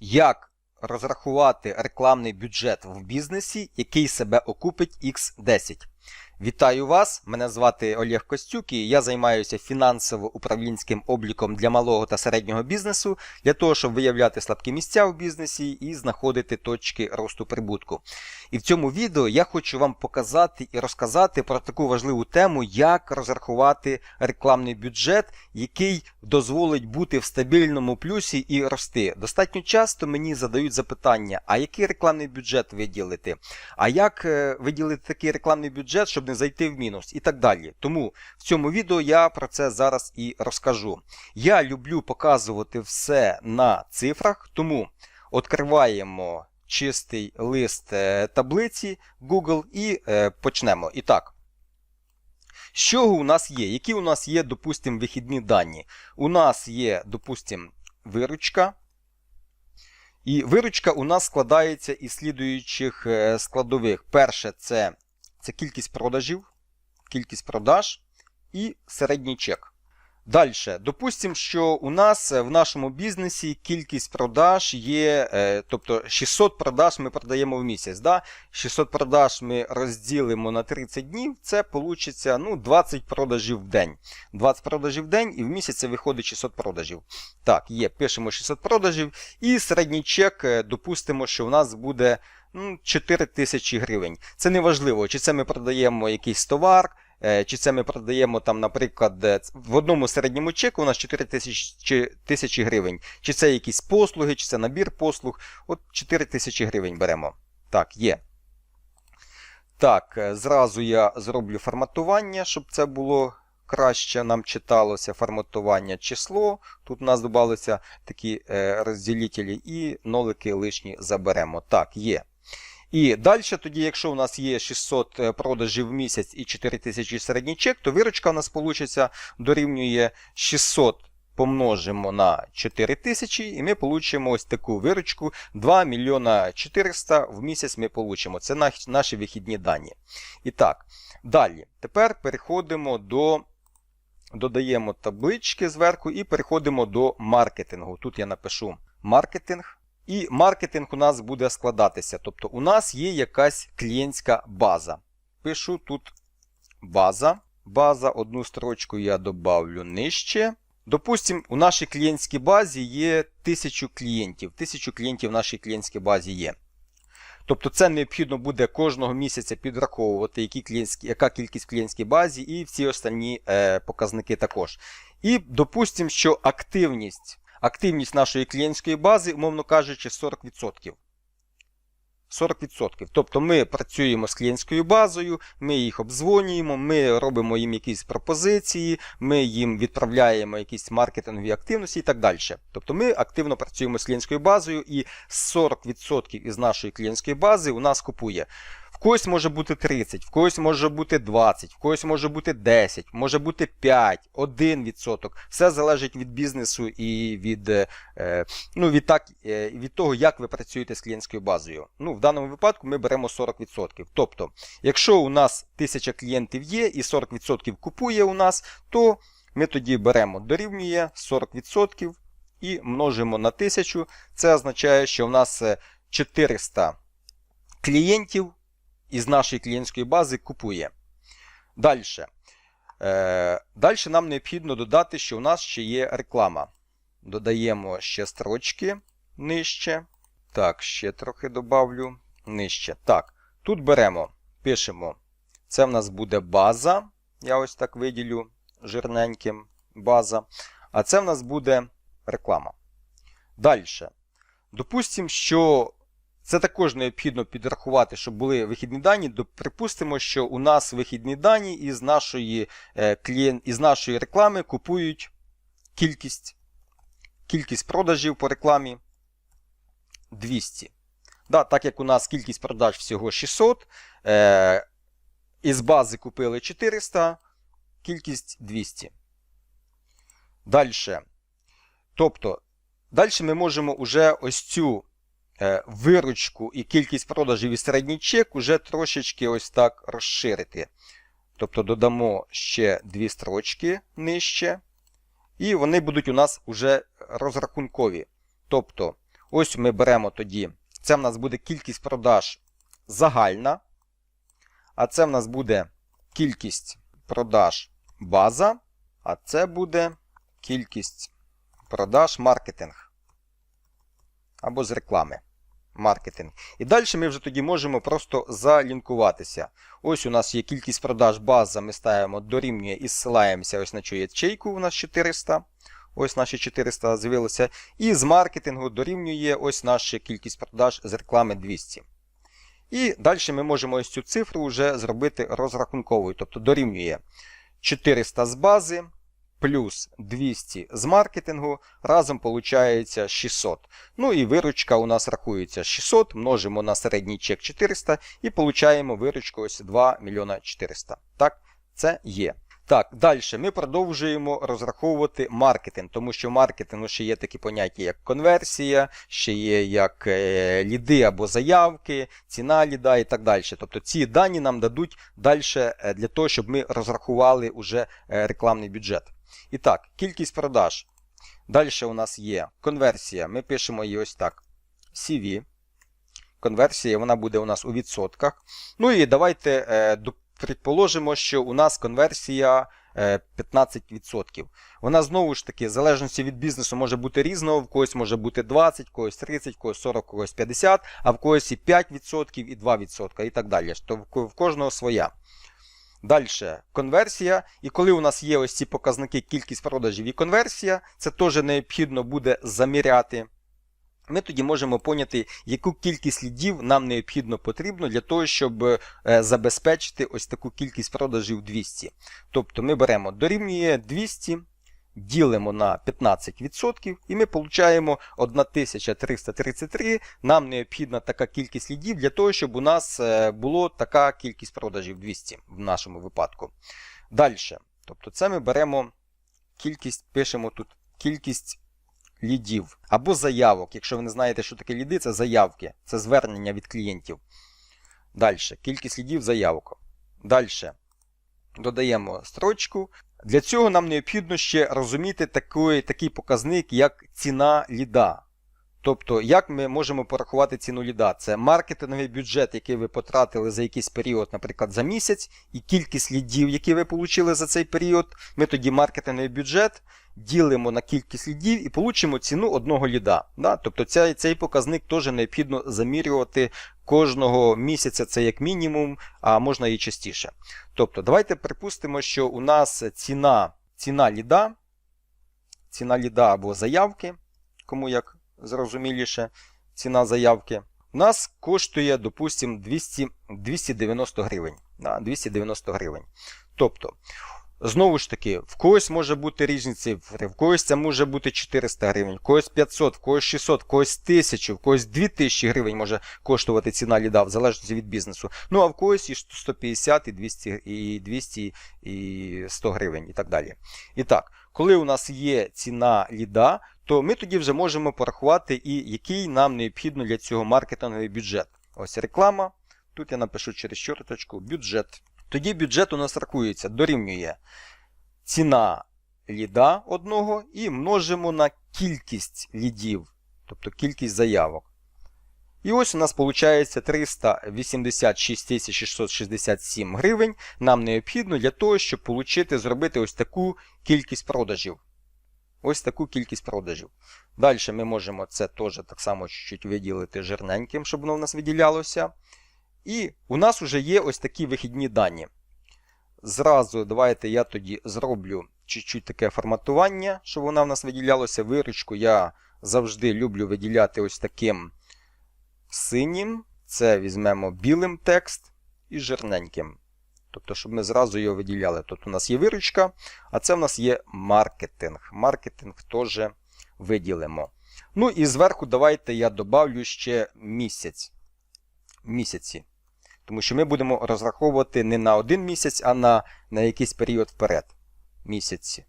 Як розрахувати рекламний бюджет в бізнесі, який себе окупить X10? Вітаю вас! Мене звати Олег Костюк і я займаюся фінансово-управлінським обліком для малого та середнього бізнесу для того, щоб виявляти слабкі місця в бізнесі і знаходити точки росту прибутку. І в цьому відео я хочу вам показати і розказати про таку важливу тему, як розрахувати рекламний бюджет, який дозволить бути в стабільному плюсі і рости. Достатньо часто мені задають запитання: а який рекламний бюджет виділити? А як е, виділити такий рекламний бюджет, щоб не зайти в мінус і так далі. Тому в цьому відео я про це зараз і розкажу. Я люблю показувати все на цифрах, тому відкриваємо чистий лист е, таблиці Google і е, почнемо. І так. Чого у нас є? Які у нас є, допустимо, вихідні дані? У нас є, допустимо, виручка. І виручка у нас складається із слідуючих е, складових. Перше, це, це кількість продажів, кількість продаж і середній чек. Далі, допустимо, що у нас в нашому бізнесі кількість продаж є, е, тобто 600 продаж ми продаємо в місяць. Да? 600 продаж ми розділимо на 30 днів, це вийде ну, 20 продажів в день. 20 продажів в день і в місяць це виходить 600 продажів. Так, є, пишемо 600 продажів. І середній чек, е, допустимо, що у нас буде 4 тисячі гривень. Це не важливо, чи це ми продаємо якийсь товар. Е, Чи це ми продаємо, там, наприклад, е, в одному середньому чеку у нас 4 тисячі, тисячі гривень. Чи це якісь послуги, чи це набір послуг. От 4 тисячі гривень беремо. Так, є. Так, е, зразу я зроблю форматування, щоб це було краще нам читалося. Форматування число. Тут у нас додалися такі розділителі і нолики лишні заберемо. Так, є. І далі, тоді, якщо у нас є 600 продажів в місяць і 4000 середній чек, то виручка у нас вийде, дорівнює 600 помножимо на 4000 і ми получимо ось таку виручку 2 мільйона 400 в місяць ми получимо. Це наші вихідні дані. І так, далі. Тепер переходимо до. Додаємо таблички зверху і переходимо до маркетингу. Тут я напишу маркетинг. І маркетинг у нас буде складатися. Тобто у нас є якась клієнтська база. Пишу тут база. База, одну строчку я добавлю нижче. Допустимо, у нашій клієнтській базі є 1000 клієнтів. 1000 клієнтів в нашій клієнтській базі є. Тобто це необхідно буде кожного місяця підраховувати, які яка кількість клієнтській базі, і всі останні е, показники також. І допустимо, що активність. Активність нашої клієнтської бази, умовно кажучи, 40%. 40%. Тобто ми працюємо з клієнтською базою, ми їх обдзвонюємо, ми робимо їм якісь пропозиції, ми їм відправляємо якісь маркетингові активності і так далі. Тобто ми активно працюємо з клієнтською базою, і 40% із нашої клієнтської бази у нас купує. В когось може бути 30, в когось може бути 20, в когось може бути 10, може бути 5, 1%. Все залежить від бізнесу і від е, ну, від, так, е, від того, як ви працюєте з клієнтською базою. Ну, В даному випадку ми беремо 40%. Тобто, якщо у нас 1000 клієнтів є і 40% купує у нас, то ми тоді беремо дорівнює 40% і множимо на 1000. Це означає, що у нас 400 клієнтів із нашої клієнтської бази купує. Далі. Е, Далі нам необхідно додати, що у нас ще є реклама. Додаємо ще строчки нижче. Так, ще трохи добавлю нижче. Так, тут беремо, пишемо. Це в нас буде база. Я ось так виділю жирненьким база. А це в нас буде реклама. Далі. Допустимо, що це також необхідно підрахувати, щоб були вихідні дані. Припустимо, що у нас вихідні дані із нашої е, клієнт, із нашої реклами купують кількість кількість продажів по рекламі 200. Да, Так як у нас кількість продаж всього 600, е, із бази купили 400, кількість 200. Далі. Тобто, далі ми можемо уже ось цю. Е, виручку і кількість продажів і середній чек уже трошечки ось так розширити. Тобто додамо ще дві строчки нижче. І вони будуть у нас уже розрахункові. Тобто, Ось ми беремо тоді. Це в нас буде кількість продаж загальна. А це в нас буде кількість продаж база. А це буде кількість продаж маркетинг. Або з реклами. Маркетинг. І далі ми вже тоді можемо просто залінкуватися. Ось у нас є кількість продаж база, ми ставимо дорівнює і зсилаємося ось на цю ячейку, у нас 400. Ось наші 400 з'явилося. І з маркетингу дорівнює ось наша кількість продаж з реклами 200. І далі ми можемо ось цю цифру вже зробити розрахунковою. Тобто дорівнює 400 з бази плюс 200 з маркетингу, разом виходить 600. Ну і виручка у нас рахується 600, множимо на середній чек 400 і получаємо виручку ось 2 мільйона 400. Так, це є. Так, далі ми продовжуємо розраховувати маркетинг, тому що в маркетингу ще є такі поняття, як конверсія, ще є як е, ліди або заявки, ціна ліда і так далі. Тобто ці дані нам дадуть далі е, для того, щоб ми розрахували уже е, рекламний бюджет. І так, кількість продаж. Далі у нас є конверсія. Ми пишемо її ось так. CV. Конверсія вона буде у нас у відсотках. Ну і давайте е, предположимо, що у нас конверсія е, 15%. Вона знову ж таки, в залежності від бізнесу, може бути різного, в когось може бути 20, в когось 30, в когось 40, в когось 50, а в когось і 5% і 2% і так далі. То в ко- в кожного своя. Далі конверсія. І коли у нас є ось ці показники кількість продажів і конверсія, це теж необхідно буде заміряти. Ми тоді можемо поняти, яку кількість лідів нам необхідно потрібно для того, щоб е, забезпечити ось таку кількість продажів 200. Тобто ми беремо дорівнює 200, ділимо на 15% і ми отримуємо 1333. Нам необхідна така кількість лідів для того, щоб у нас е, було така кількість продажів 200 в нашому випадку. Далі. Тобто це ми беремо кількість, пишемо тут кількість лідів або заявок. Якщо ви не знаєте, що таке ліди, це заявки, це звернення від клієнтів. Далі. Кількість лідів заявок. Далі. Додаємо строчку. Для цього нам необхідно ще розуміти такий, такий показник, як ціна ліда. Тобто, як ми можемо порахувати ціну ліда? Це маркетинговий бюджет, який ви потратили за якийсь період, наприклад, за місяць, і кількість лідів, які ви отримали за цей період. Ми тоді маркетинговий бюджет ділимо на кількість лідів і получимо ціну одного ліда. Да? Тобто цей, цей показник теж необхідно замірювати кожного місяця, це як мінімум, а можна і частіше. Тобто, давайте припустимо, що у нас ціна, ціна ліда, ціна ліда або заявки, кому як зрозуміліше, ціна заявки, у нас коштує, допустимо, 200, 290 гривень. Да, 290 гривень. Тобто, Знову ж таки, в когось може бути різні цифри, в когось це може бути 400 гривень, в когось 500, в когось 600, в когось 1000, в когось 2000 гривень може коштувати ціна ліда, в залежності від бізнесу. Ну а в когось і 150, і 200, і 200, і 100 гривень і так далі. І так, коли у нас є ціна ліда, то ми тоді вже можемо порахувати, і який нам необхідно для цього маркетинговий бюджет. Ось реклама. Тут я напишу через чорточку бюджет. Тоді бюджет у нас рахується, дорівнює ціна ліда одного і множимо на кількість лідів, тобто кількість заявок. І ось у нас виходить 386 667 гривень. Нам необхідно для того, щоб отримати, зробити ось таку кількість продажів. Ось таку кількість продажів. Далі ми можемо це теж так само чуть-чуть виділити жирненьким, щоб воно в нас виділялося. І у нас вже є ось такі вихідні дані. Зразу давайте я тоді зроблю чуть-чуть таке форматування, щоб вона в нас виділялася. Виручку я завжди люблю виділяти ось таким синім. Це візьмемо білим текст і жирненьким. Тобто, щоб ми зразу його виділяли. Тут у нас є виручка, а це в нас є маркетинг. Маркетинг теж виділимо. Ну і зверху давайте я добавлю ще місяць. Місяці. Тому що ми будемо розраховувати не на один місяць, а на, на якийсь період вперед. Місяці.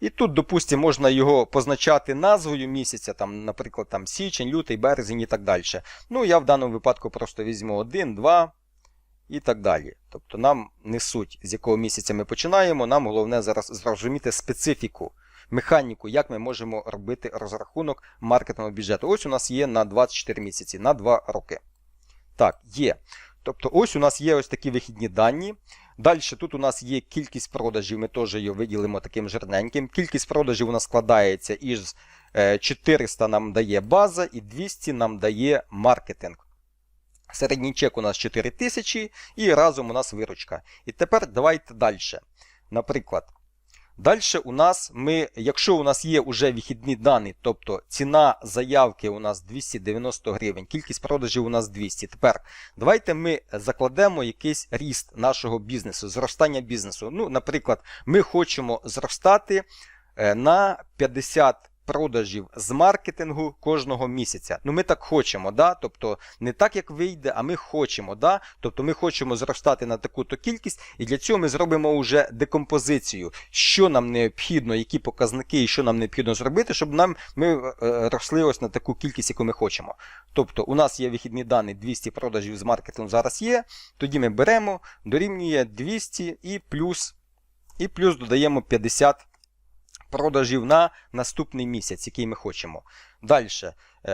І тут, допустимо, можна його позначати назвою місяця, там, наприклад, там січень, лютий, березень і так далі. Ну, я в даному випадку просто візьму 1, 2 і так далі. Тобто нам не суть, з якого місяця ми починаємо, нам головне зараз зрозуміти специфіку. механіку, як ми можемо робити розрахунок маркетингового бюджету. Ось у нас є на 24 місяці, на 2 роки. Так, є. Тобто, ось у нас є ось такі вихідні дані. Далі тут у нас є кількість продажів, ми теж її виділимо таким жирненьким. Кількість продажів у нас складається із е, 400 нам дає база і 200 нам дає маркетинг. Середній чек у нас 4000 і разом у нас виручка. І тепер давайте далі. Наприклад, далі у нас ми, якщо у нас є вже вихідні дані, тобто ціна заявки у нас 290 гривень, кількість продажів у нас 200. Тепер давайте ми закладемо якийсь ріст нашого бізнесу, зростання бізнесу. Ну, Наприклад, ми хочемо зростати е, на 50 продажів з маркетингу кожного місяця. Ну, ми так хочемо, да? тобто не так, як вийде, а ми хочемо. Да? Тобто ми хочемо зростати на таку-то кількість, і для цього ми зробимо вже декомпозицію, що нам необхідно, які показники і що нам необхідно зробити, щоб нам ми е, росли ось на таку кількість, яку ми хочемо. Тобто у нас є вихідні дані 200 продажів з маркетингу зараз є. Тоді ми беремо, дорівнює 200 і плюс, і плюс додаємо 50 продажів на наступний місяць, який ми хочемо. Далі.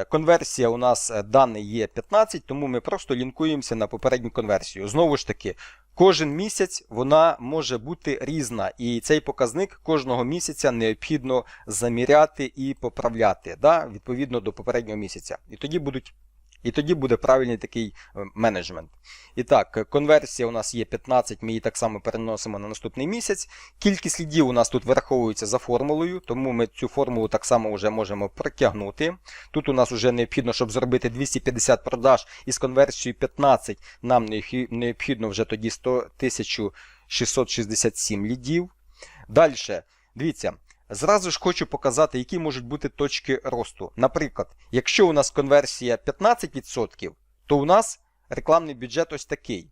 Конверсія у нас е, даний є 15, тому ми просто лінкуємося на попередню конверсію. Знову ж таки, кожен місяць вона може бути різна, і цей показник кожного місяця необхідно заміряти і поправляти да, відповідно до попереднього місяця. І тоді будуть. І тоді буде правильний такий е, менеджмент. І так, конверсія у нас є 15, ми її так само переносимо на наступний місяць. Кількість слідів у нас тут враховується за формулою, тому ми цю формулу так само вже можемо протягнути. Тут у нас вже необхідно, щоб зробити 250 продаж із конверсією 15, нам необхідно вже тоді 100 667 лідів. Далі, дивіться. Зразу ж хочу показати, які можуть бути точки росту. Наприклад, якщо у нас конверсія 15%, то у нас рекламний бюджет ось такий.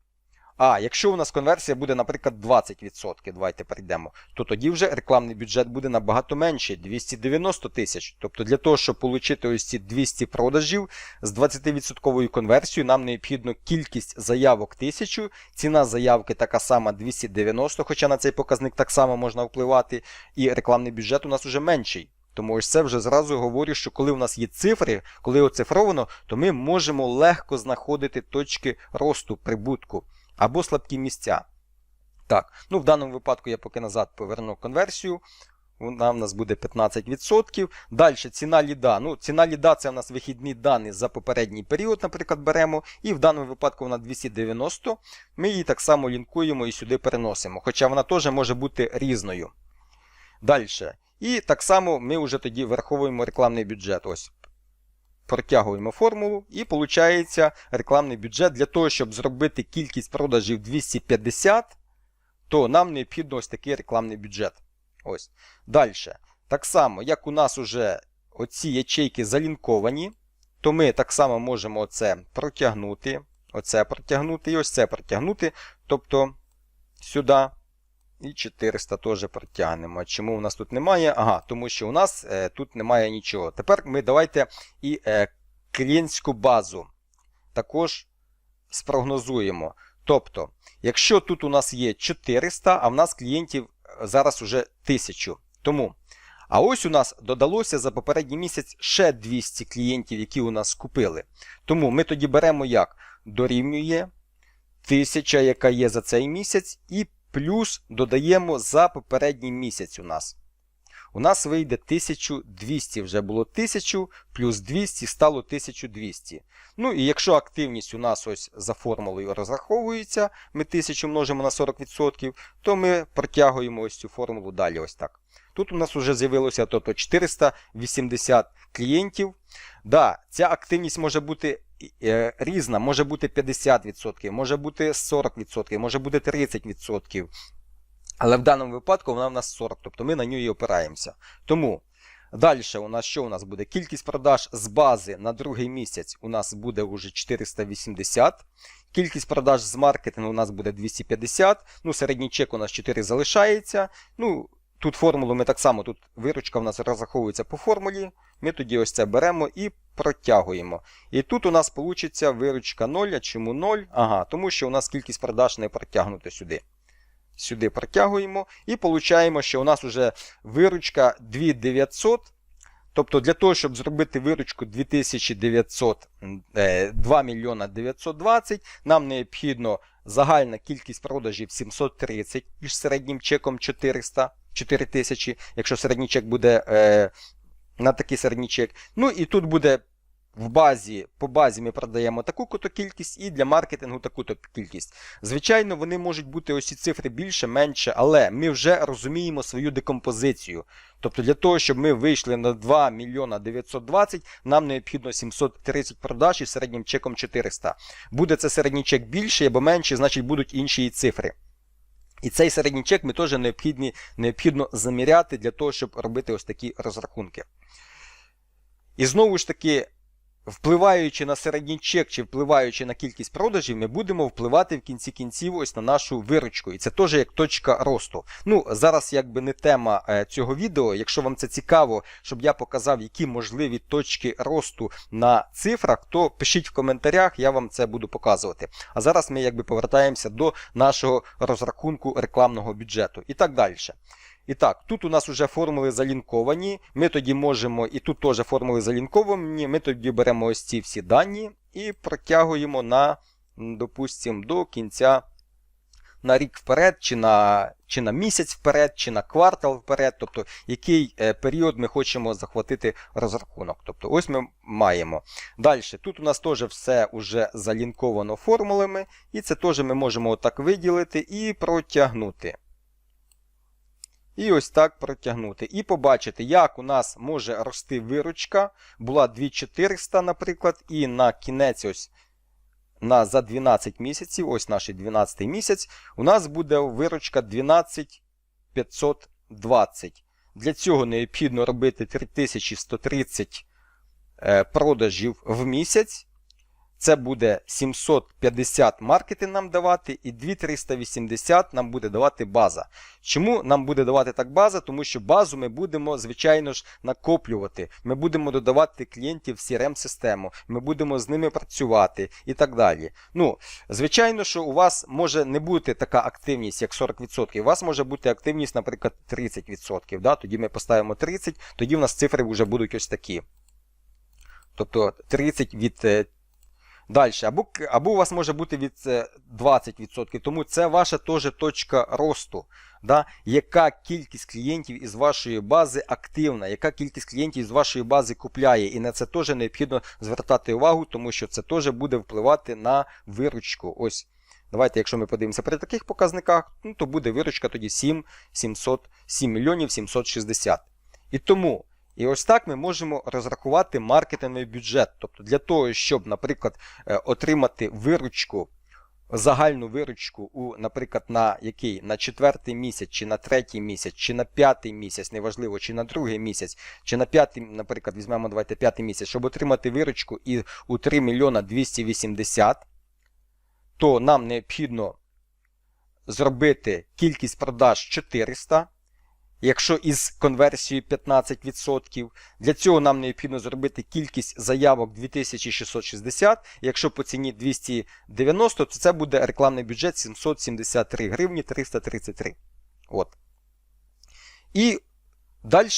А якщо у нас конверсія буде, наприклад, 20%, давайте перейдемо, то тоді вже рекламний бюджет буде набагато менший 290 тисяч. Тобто для того, щоб отримати ось ці 200 продажів з 20% конверсією, нам необхідно кількість заявок 1000, ціна заявки така сама 290, хоча на цей показник так само можна впливати, і рекламний бюджет у нас вже менший. Тому ось це вже зразу говорю, що коли у нас є цифри, коли оцифровано, то ми можемо легко знаходити точки росту прибутку або слабкі місця. Так, ну в даному випадку я поки назад поверну конверсію. Вона в нас буде 15%. Далі ціна ліда. Ну, Ціна ліда це у нас вихідні дані за попередній період, наприклад, беремо. І в даному випадку вона 290. Ми її так само лінкуємо і сюди переносимо. Хоча вона теж може бути різною. Далі. І так само ми вже тоді враховуємо рекламний бюджет. Ось протягуємо формулу, і виходить рекламний бюджет для того, щоб зробити кількість продажів 250, то нам необхідно ось такий рекламний бюджет. Ось. Далі. Так само, як у нас вже оці ячейки залінковані, то ми так само можемо оце протягнути, оце протягнути і ось це протягнути. Тобто сюди. І 400 теж протягнемо. Чому у нас тут немає? Ага, тому що у нас е, тут немає нічого. Тепер ми давайте і е, клієнтську базу також спрогнозуємо. Тобто, якщо тут у нас є 400, а в нас клієнтів зараз уже 1000. Тому. А ось у нас додалося за попередній місяць ще 200 клієнтів, які у нас купили. Тому ми тоді беремо як? Дорівнює 1000, яка є за цей місяць, і плюс додаємо за попередній місяць у нас. У нас вийде 1200, вже було 1000, плюс 200 стало 1200. Ну і якщо активність у нас ось за формулою розраховується, ми 1000 множимо на 40%, то ми протягуємо ось цю формулу далі. ось так. Тут у нас вже з'явилося тобто 480 клієнтів. Да, Ця активність може бути е, різна, може бути 50%, може бути 40%, може бути 30%. Але в даному випадку вона в нас 40, тобто ми на нього і опираємося. Тому далі у нас що у нас буде? Кількість продаж з бази на другий місяць у нас буде вже 480. Кількість продаж з маркетингу у нас буде 250. Ну, середній чек у нас 4 залишається. Ну, Тут формулу ми так само, тут виручка в нас розраховується по формулі. Ми тоді ось це беремо і протягуємо. І тут у нас вийде виручка 0. А чому 0? Ага, тому що у нас кількість продаж не протягнута сюди. сюди протягуємо і получаємо, що у нас вже виручка 2900. Тобто для того, щоб зробити виручку 2900, е, 2 мільйона 920, нам необхідно загальна кількість продажів 730 із середнім чеком 400, 4000, якщо середній чек буде е, на такий середній чек. Ну і тут буде в базі, по базі ми продаємо таку-то кількість, і для маркетингу таку-то кількість. Звичайно, вони можуть бути ось ці цифри більше, менше, але ми вже розуміємо свою декомпозицію. Тобто для того, щоб ми вийшли на 2 мільйона 920, нам необхідно 730 продаж із середнім чеком 400. Буде це середній чек більший або менший, значить будуть інші цифри. І цей середній чек ми теж необхідні, необхідно заміряти для того, щоб робити ось такі розрахунки. І знову ж таки, впливаючи на середній чек чи впливаючи на кількість продажів, ми будемо впливати в кінці кінців ось на нашу виручку. І це теж як точка росту. Ну, зараз якби не тема е, цього відео. Якщо вам це цікаво, щоб я показав, які можливі точки росту на цифрах, то пишіть в коментарях, я вам це буду показувати. А зараз ми якби повертаємося до нашого розрахунку рекламного бюджету і так далі. І так, тут у нас вже формули залінковані. Ми тоді можемо, і тут теж формули залінковані. Ми тоді беремо ось ці всі дані і протягуємо на, допустимо, до кінця на рік вперед, чи на чи на місяць вперед, чи на квартал вперед, тобто який е, період ми хочемо захватити розрахунок. Тобто ось ми маємо. Далі, тут у нас теж все вже залінковано формулами, і це теж ми можемо отак виділити і протягнути. І ось так протягнути. І побачити, як у нас може рости виручка. Була 2400, наприклад, і на кінець ось на за 12 місяців, ось наш 12 місяць, у нас буде виручка 12520. Для цього необхідно робити 3130 е, продажів в місяць. Це буде 750 маркетинг нам давати, і 2380 нам буде давати база. Чому нам буде давати так база? Тому що базу ми будемо, звичайно ж, накоплювати. Ми будемо додавати клієнтів в CRM-систему, ми будемо з ними працювати і так далі. Ну, Звичайно, що у вас може не бути така активність, як 40%. У вас може бути активність, наприклад, 30%. Да? Тоді ми поставимо 30%, тоді в нас цифри вже будуть ось такі. Тобто 30 від. Далі, або або у вас може бути від 20%, тому це ваша теж точка росту. Да? Яка кількість клієнтів із вашої бази активна, яка кількість клієнтів із вашої бази купляє. І на це теж необхідно звертати увагу, тому що це теж буде впливати на виручку. Ось. Давайте, якщо ми подивимося при таких показниках, ну, то буде виручка тоді 7 700, 7 мільйонів 760. І тому. І ось так ми можемо розрахувати маркетинговий бюджет. Тобто для того, щоб, наприклад, е, отримати виручку, загальну виручку, у, наприклад, на який? На четвертий місяць, чи на третій місяць, чи на п'ятий місяць, неважливо, чи на другий місяць, чи на п'ятий, наприклад, візьмемо давайте п'ятий місяць, щоб отримати виручку і у 3 мільйона 280, то нам необхідно зробити кількість продаж 400. Якщо із конверсією 15%, для цього нам необхідно зробити кількість заявок 2660. Якщо по ціні 290, то це буде рекламний бюджет 773 гривні 333. От. І далі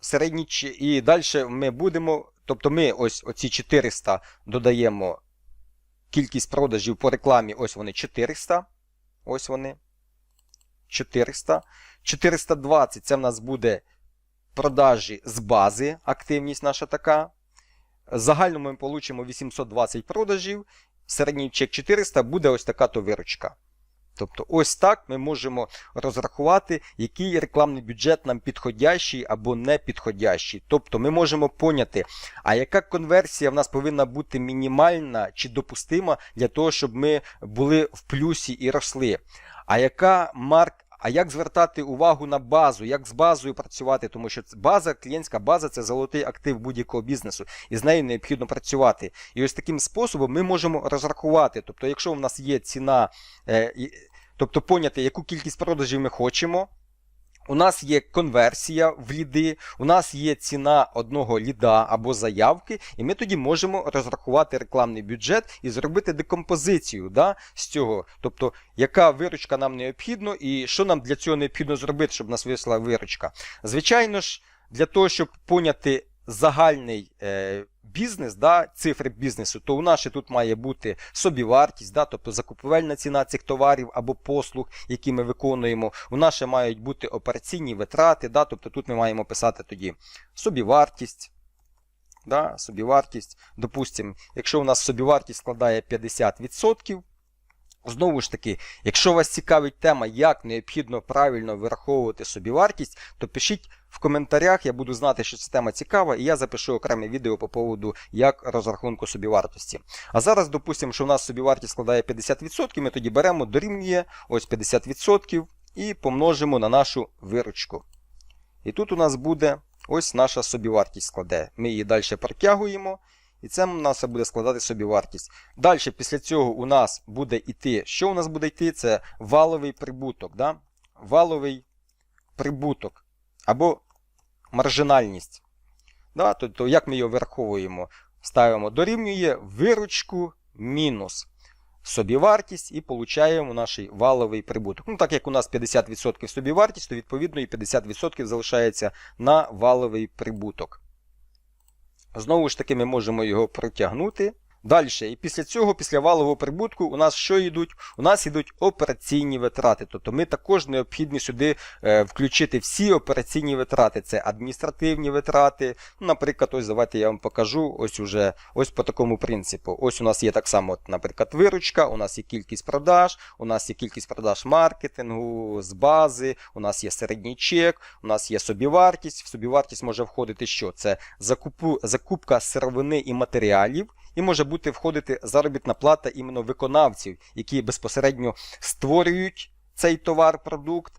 середні, і далі ми будемо, тобто ми ось оці 400 додаємо кількість продажів по рекламі, ось вони 400. Ось вони. 400. 420 це в нас буде продажі з бази, активність наша така. Загально ми отримаємо 820 продажів. Середній чек 400 буде ось така то виручка. Тобто, ось так ми можемо розрахувати, який рекламний бюджет нам підходящий або не підходящий. Тобто ми можемо поняти, а яка конверсія в нас повинна бути мінімальна чи допустима для того, щоб ми були в плюсі і росли. А яка марк. А як звертати увагу на базу, як з базою працювати, тому що база, клієнтська база це золотий актив будь-якого бізнесу, і з нею необхідно працювати. І ось таким способом ми можемо розрахувати. Тобто, якщо в нас є ціна, е, тобто поняти, яку кількість продажів ми хочемо. У нас є конверсія в ліди, у нас є ціна одного ліда або заявки, і ми тоді можемо розрахувати рекламний бюджет і зробити декомпозицію да, з цього. Тобто, яка виручка нам необхідна і що нам для цього необхідно зробити, щоб нас вийшла виручка. Звичайно ж, для того, щоб поняти загальний е, бізнес, да, цифри бізнесу, то у нас ще тут має бути собівартість, да, тобто закупівельна ціна цих товарів або послуг, які ми виконуємо. У нас ще мають бути операційні витрати, да, тобто тут ми маємо писати тоді собівартість. Да, собівартість. Допустимо, якщо у нас собівартість складає 50%. Знову ж таки, якщо вас цікавить тема, як необхідно правильно вираховувати собівартість, то пишіть в коментарях, я буду знати, що ця тема цікава, і я запишу окреме відео по поводу як розрахунку собівартості. А зараз, допустимо, що у нас собівартість складає 50%, ми тоді беремо, дорівнює ось 50% і помножимо на нашу виручку. І тут у нас буде ось наша собівартість складе. Ми її далі протягуємо. І це у нас буде складати собівартість. Далі, після цього у нас буде йти. Що у нас буде йти? Це валовий прибуток. Да? Валовий прибуток. Або маржинальність. Да? Тобто, як ми його вираховуємо? Ставимо дорівнює виручку мінус собівартість і получаємо наш валовий прибуток. Ну, так як у нас 50% собівартість, то відповідно і 50% залишається на валовий прибуток. Знову ж таки, ми можемо його протягнути. Далі, і після цього, після валового прибутку, у нас що йдуть? У нас йдуть операційні витрати. Тобто ми також необхідні сюди е, включити всі операційні витрати. Це адміністративні витрати. Наприклад, ось давайте я вам покажу ось уже ось по такому принципу. Ось у нас є так само, наприклад, виручка, у нас є кількість продаж, у нас є кількість продаж маркетингу, з бази, у нас є середній чек, у нас є собівартість. В собівартість може входити що? Це закупу, закупка сировини і матеріалів. І може бути входити заробітна плата іменно виконавців, які безпосередньо створюють цей товар, продукт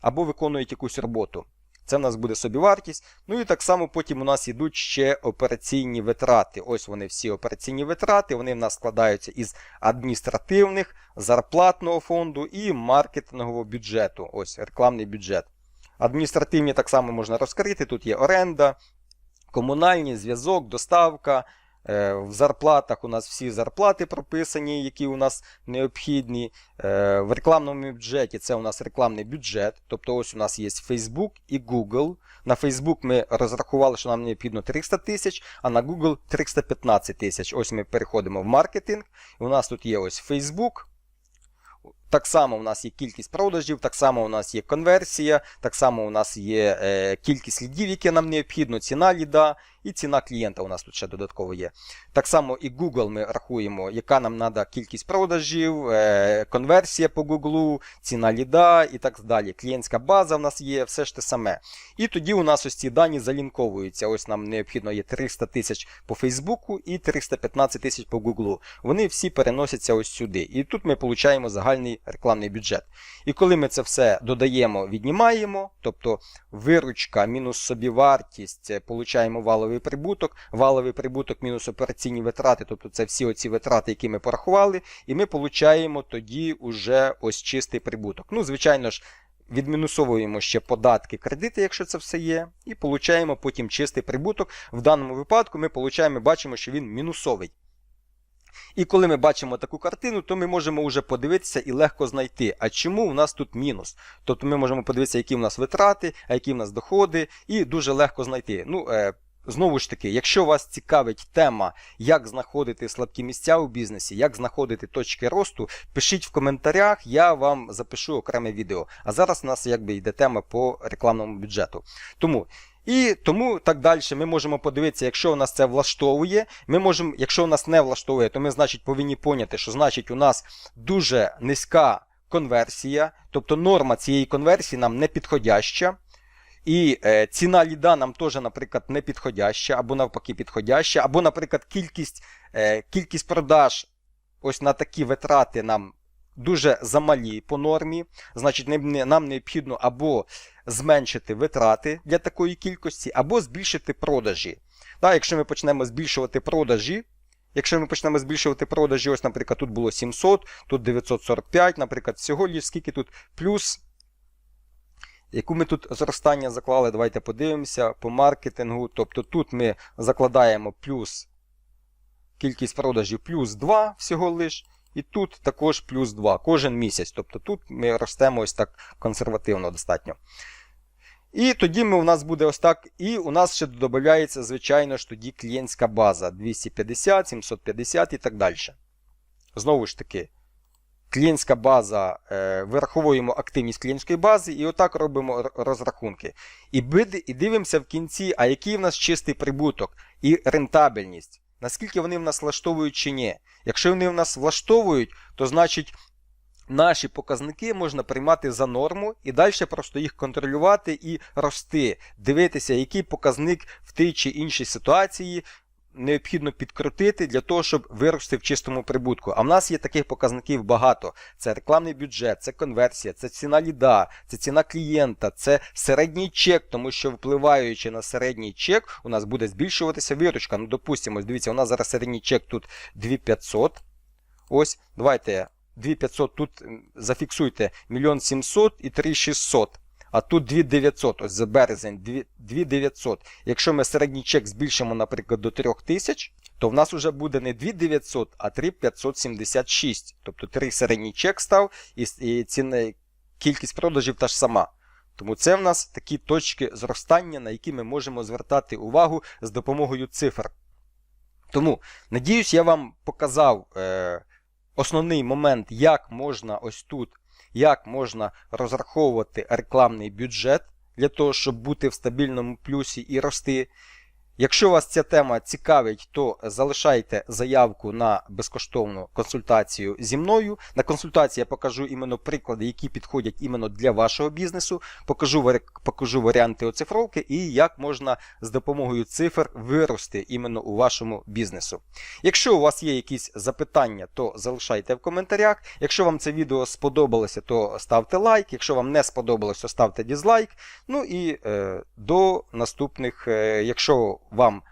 або виконують якусь роботу. Це в нас буде собівартість. Ну і так само потім у нас йдуть ще операційні витрати. Ось вони всі операційні витрати, вони в нас складаються із адміністративних, зарплатного фонду і маркетингового бюджету. Ось рекламний бюджет. Адміністративні так само можна розкрити. Тут є оренда, комунальні, зв'язок, доставка. Е, В зарплатах у нас всі зарплати прописані, які у нас необхідні. Е, В рекламному бюджеті це у нас рекламний бюджет. Тобто ось у нас є Facebook і Google. На Facebook ми розрахували, що нам необхідно 300 тисяч, а на Google 315 тисяч. Ось ми переходимо в маркетинг. У нас тут є ось Facebook. Так само у нас є кількість продажів, так само у нас є конверсія, так само у нас є е, кількість лідів, які нам необхідно, ціна ліда і ціна клієнта у нас тут ще додатково є. Так само і Google ми рахуємо, яка нам треба кількість продажів, е, конверсія по Google, ціна ліда і так далі. Клієнтська база в нас є, все ж те саме. І тоді у нас ось ці дані залінковуються. Ось нам необхідно є 300 тисяч по Фейсбуку і 315 тисяч по Google. Вони всі переносяться ось сюди. І тут ми отримуємо загальний рекламний бюджет. І коли ми це все додаємо, віднімаємо, тобто виручка мінус собівартість, е, получаємо валовий прибуток, валовий прибуток мінус операційні витрати, тобто це всі оці витрати, які ми порахували, і ми получаємо тоді уже ось чистий прибуток. Ну, звичайно ж. Відмінусовуємо ще податки, кредити, якщо це все є, і получаємо потім чистий прибуток. В даному випадку ми получаємо, бачимо, що він мінусовий. І коли ми бачимо таку картину, то ми можемо вже подивитися і легко знайти, а чому у нас тут мінус. Тобто ми можемо подивитися, які в нас витрати, а які в нас доходи, і дуже легко знайти. Ну, е, Знову ж таки, якщо вас цікавить тема, як знаходити слабкі місця у бізнесі, як знаходити точки росту, пишіть в коментарях, я вам запишу окреме відео. А зараз у нас якби йде тема по рекламному бюджету. Тому. І тому так далі ми можемо подивитися, якщо у нас це влаштовує, ми можемо, якщо у нас не влаштовує, то ми, значить, повинні поняти, що значить у нас дуже низька конверсія, тобто норма цієї конверсії нам не підходяща. І е, ціна ліда нам теж, наприклад, не підходяща, або навпаки підходяща, або, наприклад, кількість е, кількість продаж ось на такі витрати нам дуже замалі по нормі. Значить, нам необхідно або зменшити витрати для такої кількості, або збільшити продажі. Так, якщо ми почнемо збільшувати продажі, Якщо ми почнемо збільшувати продажі, ось, наприклад, тут було 700, тут 945, наприклад, всього лиш скільки тут плюс Яку ми тут зростання заклали, давайте подивимося по маркетингу. Тобто тут ми закладаємо плюс кількість продажів плюс 2 всього лиш. І тут також плюс 2 кожен місяць. Тобто тут ми ростемо ось так консервативно достатньо. І тоді ми, у нас буде ось так. І у нас ще додається, звичайно ж, тоді клієнтська база 250, 750 і так далі. Знову ж таки, клієнтська база, е, вираховуємо активність клієнтської бази і отак робимо розрахунки. І дивимося в кінці, а який в нас чистий прибуток і рентабельність. Наскільки вони в нас влаштовують чи ні. Якщо вони в нас влаштовують, то значить наші показники можна приймати за норму і далі просто їх контролювати і рости, дивитися, який показник в тій чи іншій ситуації необхідно підкрутити для того, щоб вирости в чистому прибутку. А в нас є таких показників багато: це рекламний бюджет, це конверсія, це ціна ліда, це ціна клієнта, це середній чек, тому що впливаючи на середній чек, у нас буде збільшуватися виручка. Ну, допустимо, дивіться, у нас зараз середній чек тут 2500. Ось, давайте 2500 тут зафіксуйте 1 700 і 3600. А тут 2900, ось за березень 2900. Якщо ми середній чек збільшимо, наприклад, до 3000, то в нас вже буде не 2900, а 3576. Тобто 3 середній чек став і, ціна, кількість продажів та ж сама. Тому це в нас такі точки зростання, на які ми можемо звертати увагу з допомогою цифр. Тому, надіюсь, я вам показав е, основний момент, як можна ось тут, як можна розраховувати рекламний бюджет для того, щоб бути в стабільному плюсі і рости. Якщо вас ця тема цікавить, то залишайте заявку на безкоштовну консультацію зі мною. На консультації я покажу іменно приклади, які підходять іменно для вашого бізнесу. Покажу, покажу варіанти оцифровки і як можна з допомогою цифр вирости іменно у вашому бізнесу. Якщо у вас є якісь запитання, то залишайте в коментарях. Якщо вам це відео сподобалося, то ставте лайк. Якщо вам не сподобалося, то ставте дізлайк. Ну і е, до наступних, е, якщо вам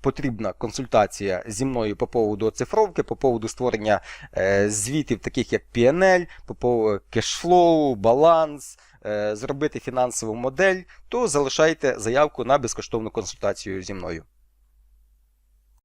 потрібна консультація зі мною по поводу оцифровки, по поводу створення е, звітів, таких як PNL, по поводу кешфлоу, баланс, е, зробити фінансову модель, то залишайте заявку на безкоштовну консультацію зі мною.